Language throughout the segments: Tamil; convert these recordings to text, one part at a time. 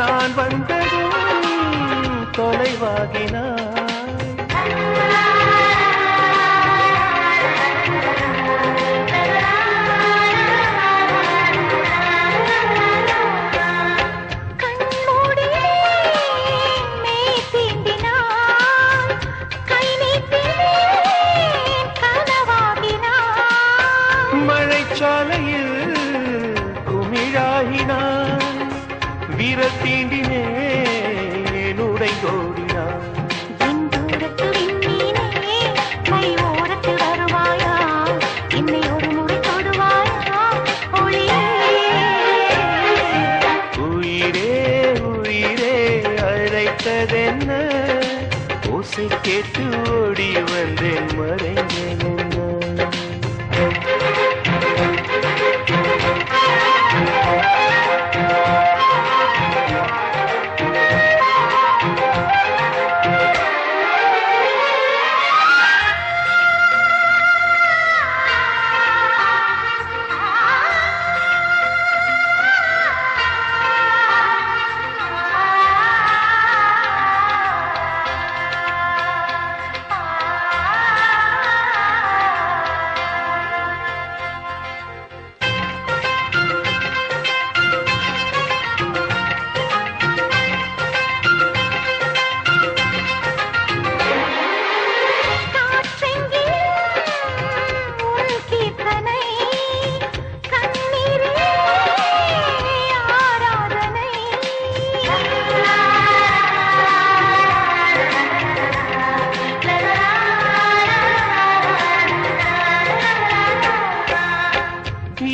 நான் வந்ததும் தொலைவாகினான்.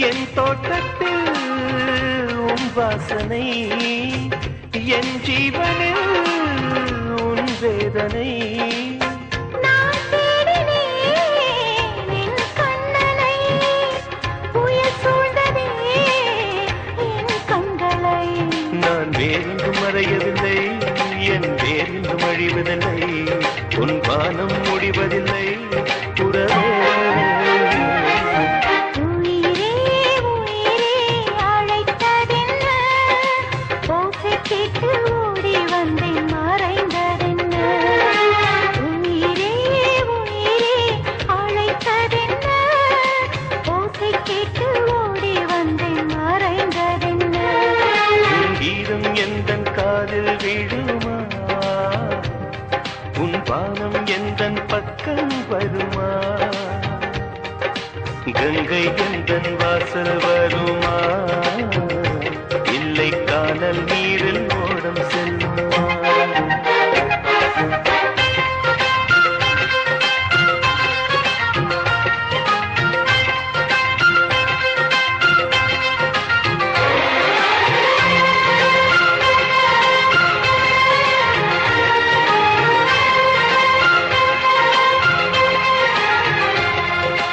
என் தோட்டத்தில் உன் வாசனை என் ஜீவனில் உன் வேதனை. கங்கை எந்தன் வாசல் வருமா? இல்லை காணல் நீரில் ஓடம் செல்லும்